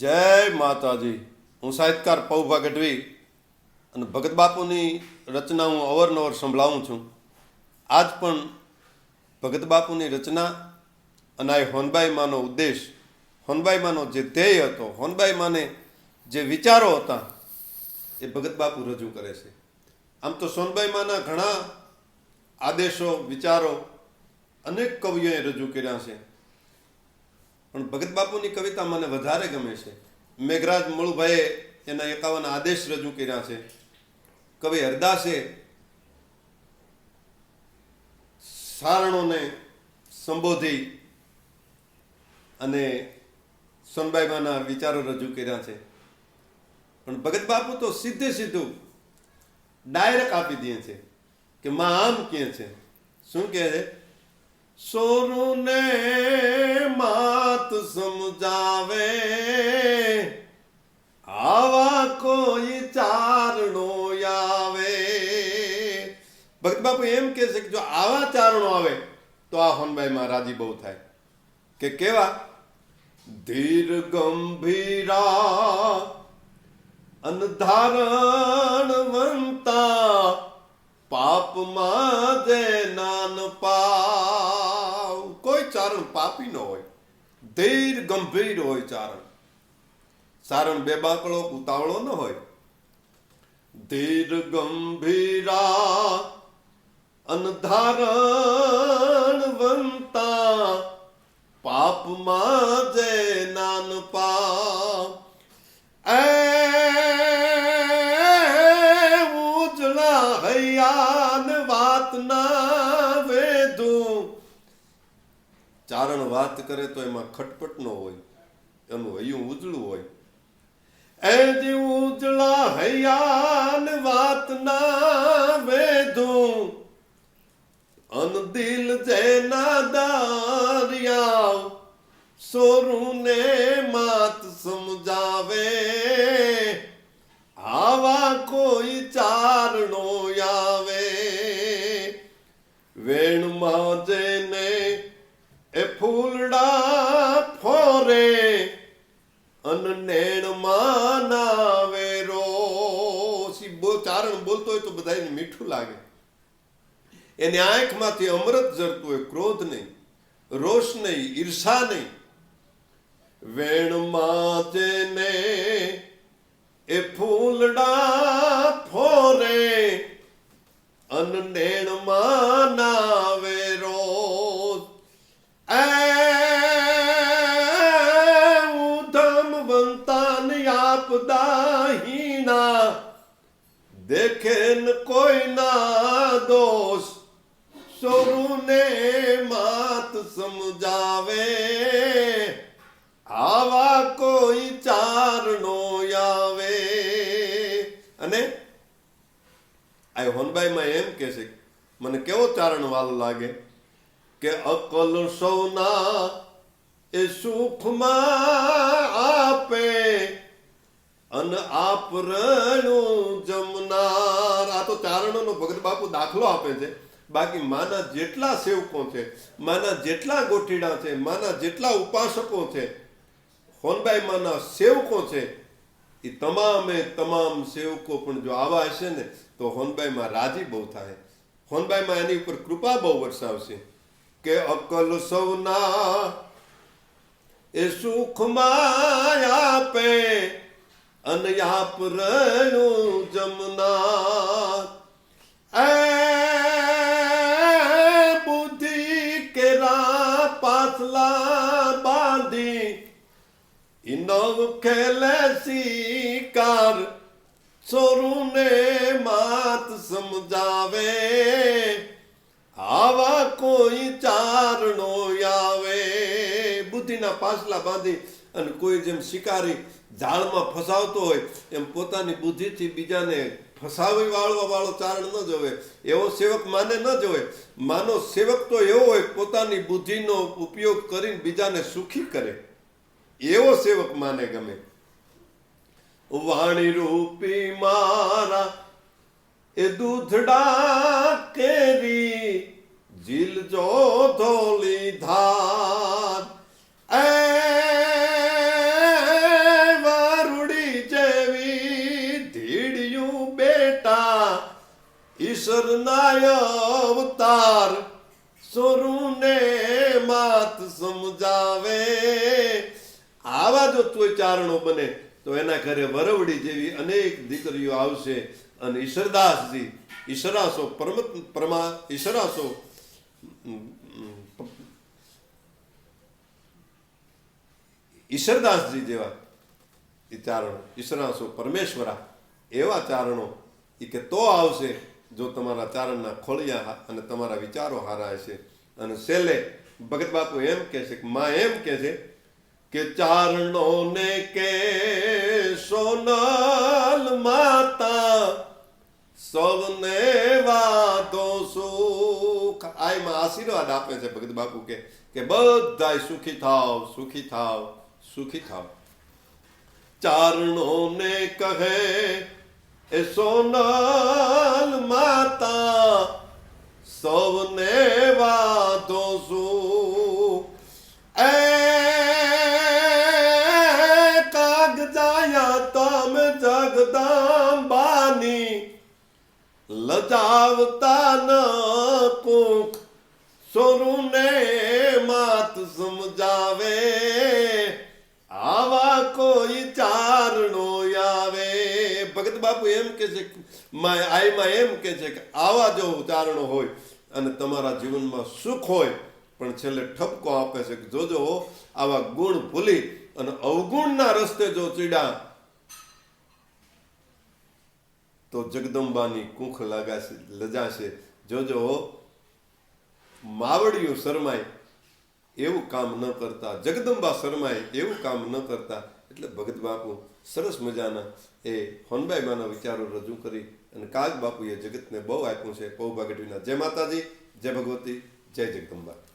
જય માતાજી. હું સાહિત્યકાર પૌભા ગઢવી અને ભગત બાપુની રચના હું અવારનવાર સંભળાવું છું. આજ પણ ભગત બાપુની રચના અને આ હોનબાઈ માનો ઉદ્દેશ, હોનબાઈ માનો જે ધ્યેય હતો, હોનબાઈ માને જે વિચારો હતા, એ ભગત બાપુ રજૂ કરે છે. આમ તો સોનબાઈ માના ઘણા આદેશો, વિચારો અનેક કવિઓએ રજૂ કર્યા છે. પણ ભગત બાપુની કવિતા મને વધારે ગમે છે. મેઘરાજ મળુભાઈએ એના એકાવન આદેશ રજૂ કર્યા છે. કવિ હરદાસે સારણોને સંબોધી અને સોનબાઈબાના વિચારો રજૂ કર્યા છે. પણ ભગત બાપુ તો સીધે સીધું ડાયરેક્ટ આપી દે છે કે માં આમ કહે છે. શું કહે છે? સોરુને માત સમજાવે. આવા કોઈ ચારણો આવે ભગત બાપુ એમ કહે છે કે જો આવા ચારણો આવે, તો આ હોનબાઈમાં રાજી બહુ થાય. કે કેવા? ધીર ગંભીરા અનધારણવંતા પાપમાં પાપી ન હોય, ધીર ગંભીર હોય ચારણ. સારણ બે બાકડો ઉતાવળો ન હોય. ધીર ગંભીરા અનધારણવંતા, પાપમાં જે નાન ચારણ વાત કરે તો એમાં ખટપટ નો હોય, એનું હૈયું ઉજળું હોય. એ જે ઉજળા હૈયાન વાત ના વેધું, અન દિલ જેના દારિયા સોરું ને સમજાવે ફોરે અન માનાવે રો સી બો ચારણ બોલતો હોય તો બધાને મીઠું લાગે. એની આંખમાંથી અમૃત જરતું હોય, ક્રોધ નહીં, રોષ નહીં, ઈર્ષા નહીં. વેણ માતે ને એ ફૂલડા ફોરે અન નેણ નાવે સોરુને માત સમજાવે. આવા કોઈ ચારણો આવે. અને આ હોનબાઈમાં એમ કે છે, મને કેવો ચારણ વાલ લાગે? કે અકલ સૌના એ સુખમાં આપે. અન આપ જમનાર. આ તો ચારણોનો ભગત બાપુ દાખલો આપે છે. બાકી માના જેટલા સેવકો છે, માના જેટલા ગોઠીડા છે, માના જેટલા ઉપાસકો છે, હોનબાઈ માના સેવકો છે, એ તમામે તમામ સેવકો પણ જો આવા હશે ને, તો હોનબાઈમાં રાજી બહુ થાય. હોનબાઈમાં એની ઉપર કૃપા બહુ વરસાવશે કે અકલ સૌના એ સુખમાં આપે અને આપ જમના જમનાર. ઇનવ ખેલે શિકાર સોરુને માત સમજાવે. આવા કોઈ ચારણો આવે. બુદ્ધિના પાછલા બાંધી અને કોઈ જેમ શિકારી ઝાડમાં ફસાવતો હોય, એમ પોતાની બુદ્ધિથી બીજાને ફસાવી વાળવા વાળો ચારણ ન જોવે. એવો સેવક માને ન જોવે. માનો સેવક તો એવો હોય પોતાની બુદ્ધિનો ઉપયોગ કરીને બીજાને સુખી કરે. એવો સેવક માને ગમે. વાણી રૂપી મારા એ દૂધડા કેરી જીલ જો ધોલી ધાર કોઈ ચારણો બને, તો એના ઘરે વરવડી જેવી અનેક દીકરીઓ આવશે અને ઈશ્વરદાસજી ઈશ્વરાસો પરમ પરમા ઈશ્વરાસો ઈશ્વરદાસજી જેવા એ ચારણો ઈશ્વરાસો પરમેશ્વરા એવા ચારણો એ કે તો આવશે જો તમારા ચારણના ખોળિયા અને તમારા વિચારો હારા હશે અને છેલ્લે ભગત બાપુ એમ કહે છે કે, માં એમ કહે છે કે ચારણો ને કે સોનલ માતા સૌને વાતો સુખ. આયમાં આશીર્વાદ આપે છે ભગત બાપુ કે કે બધાય સુખી થાવ સુખી થાવ સુખી થાવ. ચારણો ને કહે, એ સોનલ માતા સૌને લજાવતા ન કોક. સોરુને માત સમજાવે. આવા કોઈ ચારણો આવે ભગત બાપુ એમ કે છે આઈમાં એમ કે છે કે, આવા જો ચારણો હોય અને તમારા જીવનમાં સુખ હોય, પણ છેલ્લે ઠપકો આપે છે કે, જોજો આવા ગુણ ભૂલી અને અવગુણના રસ્તે જો ચીડા તો જગદંબાની કુંખ લગાશે, લજાશે. જોજો માવડિયું શરમાય, એવું કામ ન કરતા. જગદંબા શરમાય, એવું કામ ન કરતા. એટલે ભગત બાપુ સરસ મજાના એ હોનબાઈ માના વિચારો રજૂ કરી અને કાગ બાપુએ જગતને બહુ આપ્યું છે પૌભાગટીના જય માતાજી, જય ભગવતી, જય જગદંબા.